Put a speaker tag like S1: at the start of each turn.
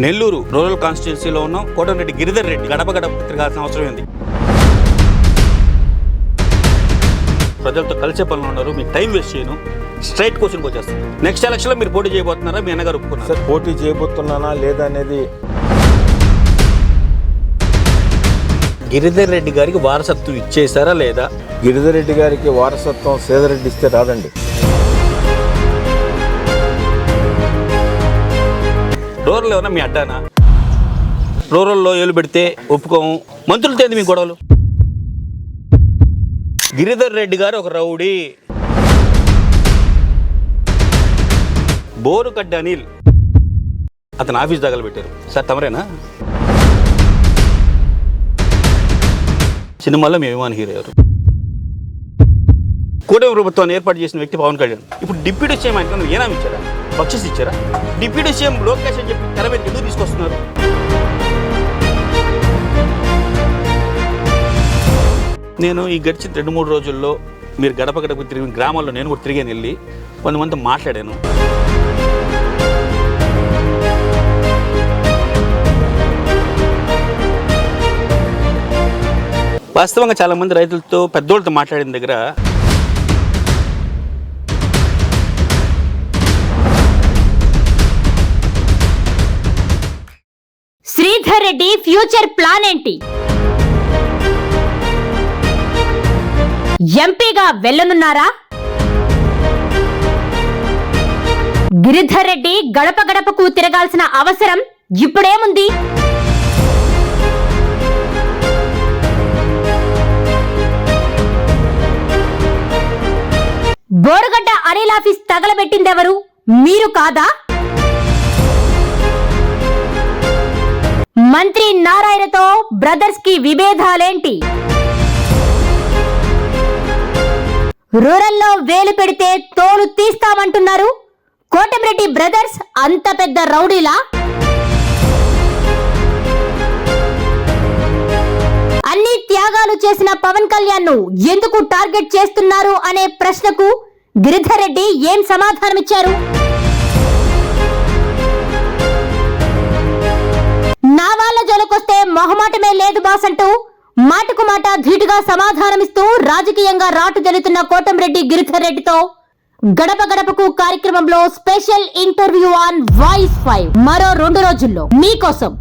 S1: Nellore rural కాన్స్టిట్యున్సీలో ఉన్నాం కోటమిరెడ్డి గిరిధర్ రెడ్డి గడప గడప తిరగాల్సిన అవసరం ఉంది ప్రజలతో కలిసే పనులు ఉన్నారు మీకు టైం వేస్ట్ చేయను. స్ట్రైట్ క్వశ్చన్కి వచ్చేస్తాను. నెక్స్ట్ ఎలక్షన్లో మీరు పోటీ చేయబోతున్నారా? మీ అన్నగారు ఒప్పుకున్నారు?
S2: సార్ పోటీ చేయబోతున్నానా లేదా అనేది
S1: గిరిధర్ రెడ్డి గారికి వారసత్వం ఇచ్చేసారా లేదా?
S2: గిరిధర్ రెడ్డి గారికి వారసత్వం సేదరెడ్డి ఇస్తే రాదండి.
S1: రూరల్ ఏమన్నా మీ అడ్డానా? రూరల్లో ఏలు పెడితే ఒప్పుకోము. మంత్రులతో ఏంది మీ గొడవలు? గిరిధర్ రెడ్డి గారు ఒక రౌడీ. బోరుకడ్డ అనిల్. అతను ఆఫీస్ తగలబెట్టారు సార్ తమరేనా? సినిమాలో మేము విమాన హీరో ఎవరు? కూటమి ప్రభుత్వాన్ని ఏర్పాటు చేసిన వ్యక్తి పవన్ కళ్యాణ్. ఇప్పుడు డిప్యూటీ చేయమని ఆయన ఏనామి ఇచ్చారా బక్షిస్ ఇచ్చారా డిప్యూటీ సీఎం లోకేష్ అని చెప్పి తెర మీద ఎందుకు తీసుకొస్తున్నారు? నేను ఈ గడిచిన రెండు మూడు రోజుల్లో మీరు గడప గడప తిరిగిన గ్రామాల్లో నేను కూడా తిరిగాను వెళ్ళి. కొంతమంది మాట్లాడాను. వాస్తవంగా చాలామంది రైతులతో పెద్దోళ్ళతో మాట్లాడిన దగ్గర
S3: శ్రీధర్ రెడ్డి ఫ్యూచర్ ప్లాన్ ఏంటి? ఎంపీగా వెళ్ళనున్నారా? గిరిధర్ రెడ్డి గడప గడపకు తిరగాల్సిన అవసరం ఇప్పుడేముంది? బోరుగడ్డ అనిల్ ఆఫీస్ తగలబెట్టిందెవరు? మీరు కాదా? మంత్రి నారాయణతో బ్రదర్స్కి విభేదాలేంటి? రూరల్లో వేలు పెడితే తోలు తీస్తామంటున్నారు. కోటమిరెడ్డి బ్రదర్స్ అంత పెద్ద రౌడీలా? అన్ని త్యాగాలు చేసిన పవన్ కళ్యాణ్ను ఎందుకు టార్గెట్ చేస్తున్నారు అనే ప్రశ్నకు గిరిధర్ రెడ్డి ఏం సమాధానమిచ్చారు? మొహమాటమే లేదు బాస్ అంటూ మాటకు మాట ధీటుగా సమాధానమిస్తూ రాజకీయంగా రాటు జరుగుతున్న కోటంరెడ్డి గిరిధర్ రెడ్డితో గడప గడపకు కార్యక్రమంలో special interview on voice five మరో రెండు రోజుల్లో. మీకోసం